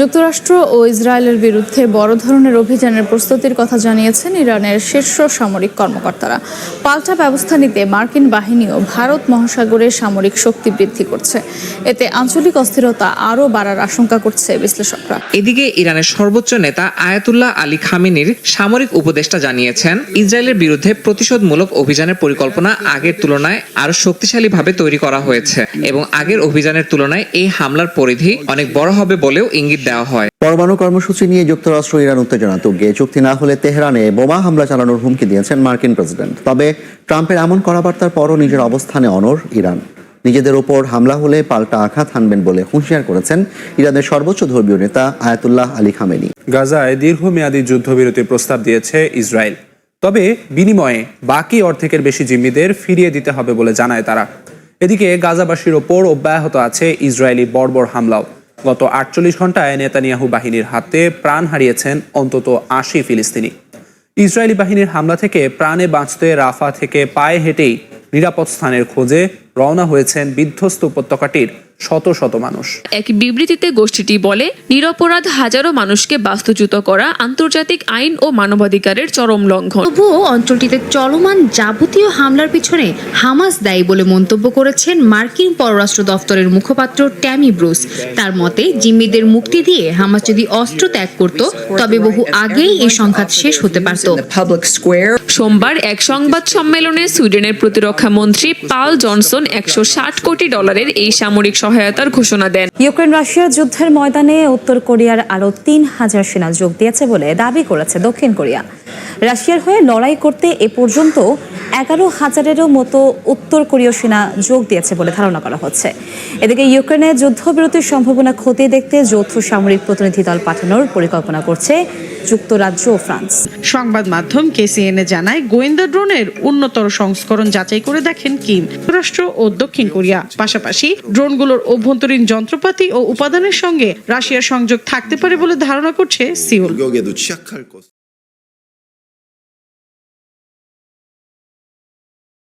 যুক্তরাষ্ট্র ও ইসরায়েলের বিরুদ্ধে বড় ধরনের অভিযানের প্রস্তুতির কথা জানিয়েছেন ইরানের শীর্ষ সামরিক কর্মকর্তারা। পাল্টা ব্যবস্থা নিতে মার্কিন বাহিনীও ভারত মহাসাগরে সামরিক শক্তি বৃদ্ধি করছে। এতে আঞ্চলিক অস্থিরতা আরও বাড়ার আশঙ্কা করছে বিশ্লেষকরা। এদিকে ইরানের সর্বোচ্চ নেতা আয়াতুল্লাহ আলী খামেনির সামরিক উপদেষ্টা জানিয়েছেন, ইসরায়েলের বিরুদ্ধে প্রতিশোধমূলক অভিযানের পরিকল্পনা আগের তুলনায় আরও শক্তিশালীভাবে তৈরি করা হয়েছে এবং আগের অভিযানের তুলনায় এই হামলার পরিধি অনেক বড় হবে বলেও ইঙ্গিত দেওয়া হয়। পরমাণু কর্মসূচি নিয়ে যুক্তরাষ্ট্র ইরান উত্তেজনা তুঙ্গে চুক্তি না হলে তেহরানে বোমা হামলা চালানোর হুমকি দিয়েছেন মার্কিন প্রেসিডেন্ট। তবে ট্রাম্পের এমন কথাবার্তার পরও নিজের অবস্থানে অনর ইরান। নিজেদের ওপর হামলা হলে পাল্টা আঘাত হানবেন বলে হুঁশিয়ার করেছেন ইরানের সর্বোচ্চ ধর্মীয় নেতা আয়াতুল্লাহ আলী খামেনি। গাজায় দীর্ঘমেয়াদী যুদ্ধবিরতির প্রস্তাব দিয়েছে ইসরায়েল। তবে বিনিময়ে বাকি অর্ধেকের বেশি জিম্মিদের ফিরিয়ে দিতে হবে বলে জানায় তারা। এদিকে গাজাবাসীর ওপর অব্যাহত আছে ইসরায়েলি বর্বর হামলাও। গত আটচল্লিশ ঘন্টায় নেতানিয়াহু বাহিনীর হাতে প্রাণ হারিয়েছেন অন্তত আশি ফিলিস্তিনি। ইসরায়েলি বাহিনীর হামলা থেকে প্রাণে বাঁচতে রাফা থেকে পায়ে হেঁটেই নিরাপদ স্থানের খোঁজে রওনা হয়েছেন বিধ্বস্ত উপত্যকাটির শত শত মানুষ। এক বিবৃতিতে গোষ্ঠীটি বলে নিরপরাধ হাজারো মানুষকে বাস্তুচ্যুত করা আন্তর্জাতিক আইন ও মানবাধিকারের চরম লঙ্ঘন। তবুও অঞ্চলটিতে চলমান যাবতীয় হামলার পিছনে হামাস দায়ী বলে মন্তব্য করেছেন মার্কিন পররাষ্ট্র দফতরের মুখপাত্র ট্যামি ব্রুস। তার মতে জিম্মিদের মুক্তি দিয়ে হামাস যদি অস্ত্র ত্যাগ করত তবে বহু আগেই এই সংঘাত শেষ হতে পারত। সোমবার এক সংবাদ সম্মেলনে সুইডেনের প্রতিরক্ষা মন্ত্রী পাল জনসন একশো ষাট কোটি ডলারের এই সামরিক সহায়তার ঘোষণা দেন। ইউক্রেন রাশিয়ার যুদ্ধের ময়দানে উত্তর কোরিয়ার আরও তিন হাজার সেনা যোগ দিয়েছে বলে দাবি করেছে দক্ষিণ কোরিয়া। রাশিয়ার হয়ে লড়াই করতে এ পর্যন্ত এগারো হাজারেরও মতো উত্তর কোরীয় সেনা যোগ দিয়েছে বলে ধারণা করা হচ্ছে। এদিকে ইউক্রেনে যুদ্ধবিরতির সম্ভাবনা খতিয়ে দেখতে যৌথ সামরিক প্রতিনিধি দল পাঠানোর পরিকল্পনা করছে যুক্তরাজ্য ও ফ্রান্স। সংবাদ মাধ্যম কেসিএনএ জানায় গোয়েন্দা ড্রোনের উন্নতর সংস্করণ যাচাই করে দেখেন কিম যুক্তরাষ্ট্র ও দক্ষিণ কোরিয়া। পাশাপাশি ড্রোনগুলোর অভ্যন্তরীণ যন্ত্রপাতি ও উপাদানের সঙ্গে রাশিয়ার সংযোগ থাকতে পারে বলে ধারণা করছে সিউল।